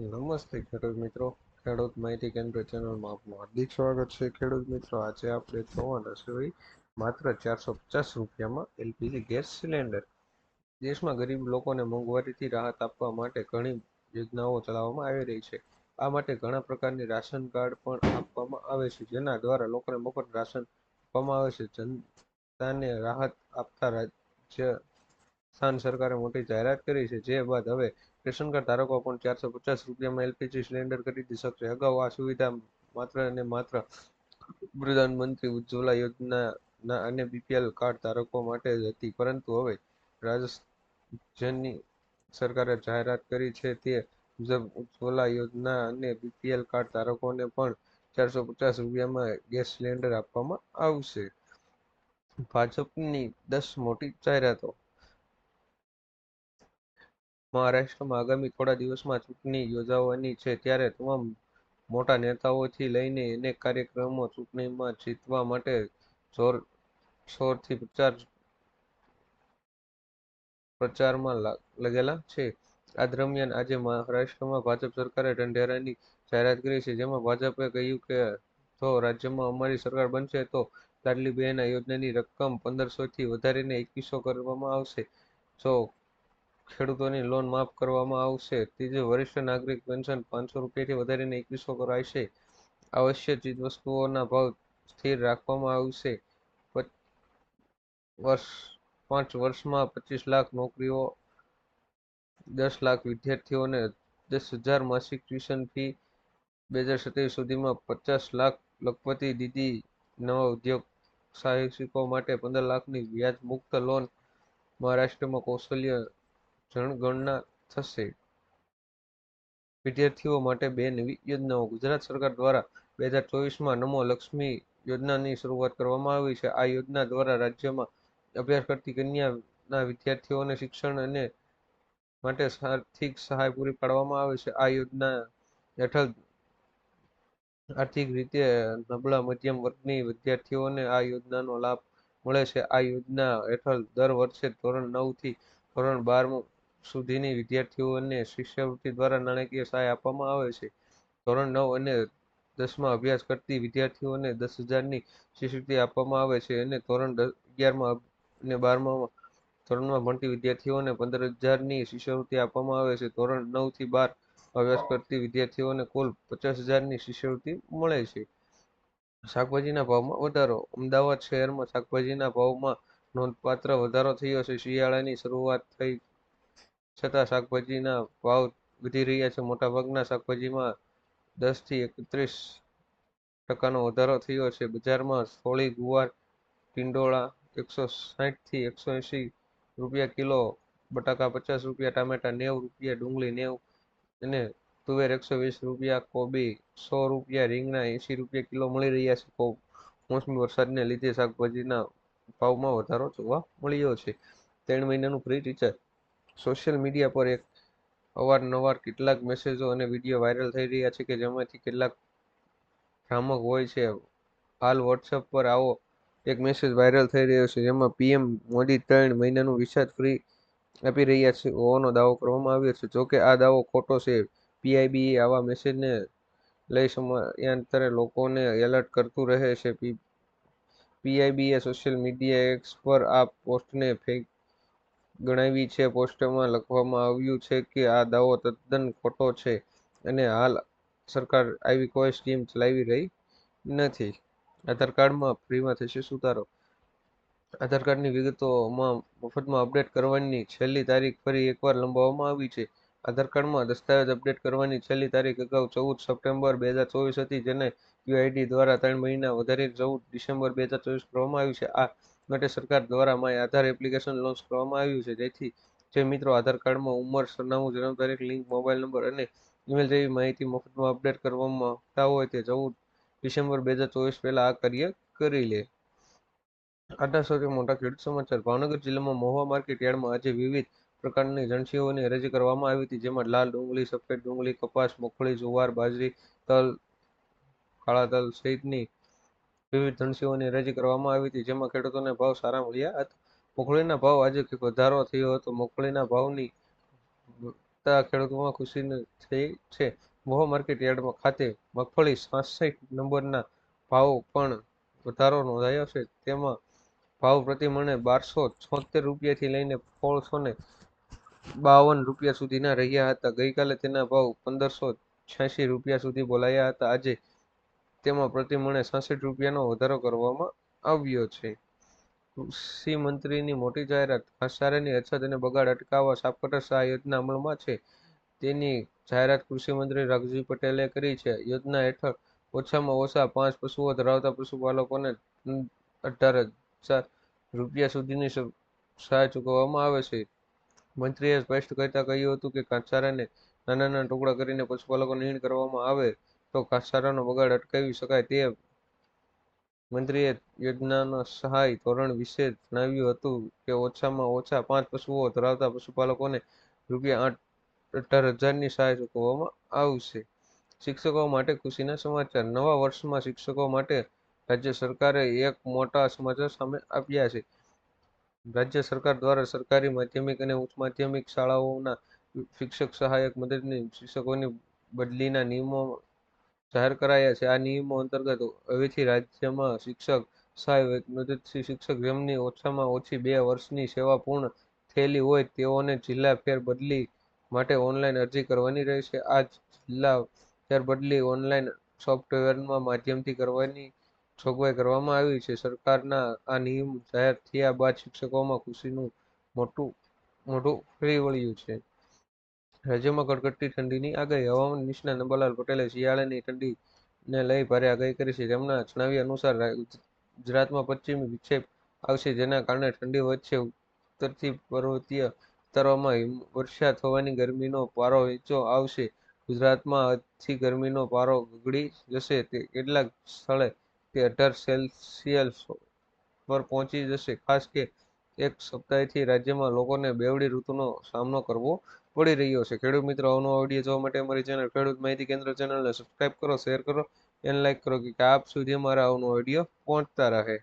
નમસ્તે, ખેડૂત મિત્રો. ખેડૂત માહિતી કેન્દ્ર ચેનલમાં આપનું હાર્દિક સ્વાગત છે. ખેડૂત મિત્રો, આજે આપણે જોવાના છે માત્ર ચારસો પચાસ રૂપિયામાં એલપીજી ગેસ સિલિન્ડર. દેશમાં ગરીબ લોકોને મોંઘવારીથી રાહત આપવા માટે ઘણી યોજનાઓ ચલાવવામાં આવી રહી છે. આ માટે ઘણા પ્રકારની રાશન કાર્ડ પણ આપવામાં આવે છે, જેના દ્વારા લોકોને મફત રાશન આપવામાં આવે છે. જનતાને રાહત આપતા રાજ્ય સ્થાન સરકારે મોટી જાહેરાત કરી છે. જે બાદ હવે રેશન કાર્ડ ધારકો પણ ચારસો પચાસ રૂપિયામાં એલપીજી સિલિન્ડર ખરીદી શકશે. અગાઉ આ સુવિધા માત્ર અને માત્ર પ્રધાનમંત્રી ઉજ્જવલા યોજના અને બીપીએલ કાર્ડ ધારકો માટે જ હતી. પરંતુ હવે રાજ્યની સરકારે જાહેરાત કરી છે તે મુજબ ઉજ્જવલા યોજના અને બીપીએલ કાર્ડ ધારકોને પણ ચારસો પચાસ રૂપિયામાં ગેસ સિલિન્ડર આપવામાં આવશે. ભાજપની દસ મોટી જાહેરાતો મહારાષ્ટ્રમાં આગામી થોડા દિવસમાં ચૂંટણી યોજાવાની છે ત્યારે તમામ મોટા નેતાઓથી લઈને અનેક કાર્યક્રમો ચૂંટણીમાં જીતવા માટે જોરશોરથી પ્રચાર, પ્રચારમાં લાગેલા છે. આ દરમિયાન આજે મહારાષ્ટ્રમાં ભાજપ સરકારે ઢંઢેરાની જાહેરાત કરી છે, જેમાં ભાજપે કહ્યું કે જો રાજ્યમાં અમારી સરકાર બનશે તો લાડલી બહેન યોજનાની રકમ પંદરસોથી વધારીને એકવીસો કરવામાં આવશે. જો ખેડૂતોની લોન માફ કરવામાં આવશે. ત્રીજું, વરિષ્ઠ નાગરિક પેન્શન પાંચસો રૂપિયાથી વધારીને એકવીસો કરાશે. આવશ્યક ચીજવસ્તુઓના ભાવ સ્થિર રાખવામાં આવશે. વર્ષ, પાંચ વર્ષમાં પચીસ લાખ નોકરીઓ, દસ લાખ વિદ્યાર્થીઓને દસ હજાર માસિક ટ્યુશન ફી બે હજાર સત્યાવીસ સુધીમાં પચાસ લાખ લખપતિ દીદી, નવા ઉદ્યોગ સાહસિકો માટે પંદર લાખની વ્યાજ મુક્ત લોન મહારાષ્ટ્રમાં કૌશલ્ય જનગણના થશે. વિદ્યાર્થીઓ માટે બે નવી યોજનાઓ. ગુજરાત સરકાર દ્વારા બે હજાર ચોવીસમાં નમો લક્ષ્મી યોજનાની શરૂઆત કરવામાં આવી છે. આ યોજના દ્વારા રાજ્યમાં અભ્યાસ કરતી કન્યાના વિદ્યાર્થીઓને શિક્ષણ અને માટે આર્થિક સહાય પૂરી પાડવામાં આવે છે. આ યોજના હેઠળ આર્થિક રીતે નબળા મધ્યમ વર્ગની વિદ્યાર્થીઓને આ યોજનાનો લાભ મળે છે. આ યોજના હેઠળ દર વર્ષે ધોરણ નવથી ધોરણ બાર સુધીની વિદ્યાર્થીઓને શિષ્યવૃત્તિ દ્વારા નાણાકીય સહાય આપવામાં આવે છે. ધોરણ નવ અને દસમાં અભ્યાસ કરતી વિદ્યાર્થીઓને દસ હજારની શિષ્યવૃત્તિ આપવામાં આવે છે અને ધોરણ અગિયારમાં અને બારમાં ધોરણમાં ભણતી વિદ્યાર્થીઓને પંદર હજારની શિષ્યવૃત્તિ આપવામાં આવે છે. ધોરણ નવથી બાર અભ્યાસ કરતી વિદ્યાર્થીઓને કુલ પચાસ હજારની શિષ્યવૃત્તિ મળે છે. શાકભાજીના ભાવમાં વધારો. અમદાવાદ શહેરમાં શાકભાજીના ભાવમાં નોંધપાત્ર વધારો થયો છે. શિયાળાની શરૂઆત થઈ છતાં શાકભાજીના ભાવ વધી રહ્યા છે. મોટાભાગના શાકભાજીમાં દસથી એકત્રીસ ટકાનો વધારો થયો છે. બજારમાં સોળી, ગુવાર, ટીંડોળા એકસો સાહીઠથી એકસો એંશી રૂપિયા કિલો, બટાકા પચાસ રૂપિયા, ટામેટા નેવું રૂપિયા, ડુંગળી નેવું અને તુવેર એકસો વીસ રૂપિયા, કોબી સો રૂપિયા, રીંગણા એંશી રૂપિયા કિલો મળી રહ્યા છે. મોસમી વરસાદને લીધે શાકભાજીના ભાવમાં વધારો જોવા મળ્યો છે. ત્રણ મહિનાનું ફ્રી રિચાર્જ સોશિયલ મીડિયા પર એક અવારનવાર કેટલાક મેસેજો અને વીડિયો વાયરલ થઈ રહ્યા છે કે જેમાંથી કેટલાક ભ્રામક હોય છે. હાલ વોટ્સઅપ પર આવો એક મેસેજ વાયરલ થઈ રહ્યો છે, જેમાં પીએમ મોદી ત્રણ મહિનાનું રિચાર્જ ફ્રી આપી રહ્યા છે હોવાનો દાવો કરવામાં આવ્યો છે. જોકે આ દાવો ખોટો છે. પીઆઈબીએ આવા મેસેજને લઈ સમયાંતરે લોકોને એલર્ટ કરતું રહે છે. પીઆઈબીએ સોશિયલ મીડિયા એક્સ પર આ પોસ્ટને ફેક ગણાવી છે, પોસ્ટમાં લખવામાં આવ્યું છે કે આ દાવો તદ્દન ખોટો છે અને હાલ સરકાર આવી કોઈ સ્કીમ ચલાવી રહી નથી. આધાર કાર્ડમાં ફ્રીમાં થશે સુધારો. આધાર કાર્ડની વિગતોમાં મફતમાં અપડેટ કરવાની છેલ્લી તારીખ ફરી એકવાર લંબાવવામાં આવી છે. આધાર કાર્ડમાં દસ્તાવેજ અપડેટ કરવાની છેલ્લી તારીખ અગાઉ ચૌદ સપ્ટેમ્બર બે હજાર ચોવીસ હતી, જેને યુઆઈડી દ્વારા ત્રણ મહિના વધારી ચૌદ ડિસેમ્બર બે હજાર ચોવીસ કરવામાં આવી છે. આ માટે સરકાર દ્વારા માય આધાર એપ્લિકેશન લોન્ચ કરવામાં આવ્યું છે. જેથી જે મિત્રો આધાર કાર્ડમાં ઉંમર, સરનામું, જન્મ તારીખ લિંક મોબાઈલ નંબર અને ઈમેલ જેવી માહિતી મફતમાં અપડેટ કરવામાં આવતા હોય તે ચૌદ ડિસેમ્બર બે હજાર ચોવીસ પહેલાં આ કાર્ય કરી લે. આટલા સૌથી મોટા ખેડૂત સમાચાર. ભાવનગર જિલ્લામાં મહુવા માર્કેટ યાર્ડમાં આજે વિવિધ પ્રકારની જણસીઓની હરાજી કરવામાં આવી હતી. જેમાં લાલ ડુંગળી, સફેદ ડુંગળી, કપાસ, મગફળી, જુવાર, બાજરી, તલ, કાળા તલ સહિતની વિવિધ ધનસીઓની હરાજી કરવામાં આવી હતી, જેમાં ખેડૂતોને ભાવ સારા મળ્યા હતા. મગફળીના ભાવ આજે વધારો થયો હતો. મગફળીના ભાવની ખેડૂતોમાં ખુશી થઈ છે. મોહ માર્કેટ યાર્ડમાં ખાતે મગફળી સાસઠ નંબરના ભાવ પણ વધારો નોંધાયો છે. તેમાં ભાવ પ્રતિ મણે બારસો છોતેર રૂપિયાથી લઈને સોળસો ને બાવન રૂપિયા સુધીના રહ્યા હતા. ગઈકાલે તેના ભાવ પંદરસો છ્યાસી રૂપિયા સુધી બોલાયા હતા. આજે તેમાં પ્રતિમણે છાસઠ રૂપિયાનો વધારો કરવામાં આવ્યો છે. કૃષિ મંત્રીની મોટી જાહેરાત ઘાસચારાની અછત અને બગાડ અટકાવવા સાપકટર સહાય યોજના અમલમાં છે. તેની જાહેરાત કૃષિ મંત્રી રાઘુજી પટેલે કરી છે. યોજના હેઠળ ઓછામાં ઓછા પાંચ પશુઓ ધરાવતા પશુપાલકોને અઢાર હજાર રૂપિયા સુધીની સહાય ચૂકવવામાં આવે છે. મંત્રીએ સ્પષ્ટ કરતા કહ્યું હતું કે ઘાસચારાને નાના નાના ટુકડા કરીને પશુપાલકોને નીણ કરવામાં આવે. તો ઘાસચારાનો બગાડ અટકાવી શકાય તે મંત્રીએ યોજનાના સહાય ધોરણ વિશે જણાવ્યું હતું કે ઓછામાં ઓછા પાંચ પશુઓ ધરાવતા પશુપાલકોને રૂપિયા આઠ, અઢાર હજારની સહાય ચૂકવવામાં આવશે. શિક્ષકો માટે ખુશીના સમાચાર. નવા વર્ષમાં શિક્ષકો માટે રાજ્ય સરકારે એક મોટા સમાચાર સામે આપ્યા છે. રાજ્ય સરકાર દ્વારા સરકારી માધ્યમિક અને ઉચ્ચ માધ્યમિક શાળાઓના શિક્ષક સહાયક મદદની શિક્ષકોની બદલીના નિયમો જાહેર કરાયા છે. આ નિયમો અંતર્ગત હવેથી રાજ્યમાં શિક્ષક સહાય મદદથી શિક્ષક જેમની ઓછામાં ઓછી બે વર્ષની સેવા પૂર્ણ થયેલી હોય તેઓને જિલ્લા ફેર બદલી માટે ઓનલાઈન અરજી કરવાની રહેશે. આ જિલ્લા ફેરબદલી ઓનલાઈન સોફ્ટવેરના માધ્યમથી કરવાની જોગવાઈ કરવામાં આવી છે. સરકારના આ નિયમ જાહેર થયા બાદ શિક્ષકોમાં ખુશીનું મોટું મોટું ફરી વળ્યું છે. રાજ્યમાં કડકડતી ઠંડીની આગાહી. હવામાન નિષ્ણાત અંબાલાલ પટેલે શિયાળાની ઠંડીને લઈ ભારે આગાહી કરી છે. તેમના જણાવ્યા અનુસાર ગુજરાતમાં પશ્ચિમી વિક્ષેપ આવશે, જેના કારણે ઠંડી વધશે. ઉત્તરથી પર્વતીય વિસ્તારોમાં વર્ષા થવાની ગરમીનો પારો નીચો આવશે. ગુજરાતમાં આજથી ગરમીનો પારો ગગડી જશે. તે કેટલાક સ્થળે તે અઢાર સેલ્સિયસ પર પહોંચી જશે. ખાસ કે એક સપ્તાહથી રાજ્યમાં લોકોને બેવડી ઋતુનો સામનો કરવો પડી રહ્યો છે. ખેડૂત મિત્રો અવનો વીડિયો જોવા માટે અમારી ચેનલ ખેડૂત માહિતી કેન્દ્ર ચેનલને સબસ્ક્રાઇબ કરો શેર કરો એન લાઇક કરો, કે આપ સુધી અમારા અવનો વીડિયો પહોંચતા રહે.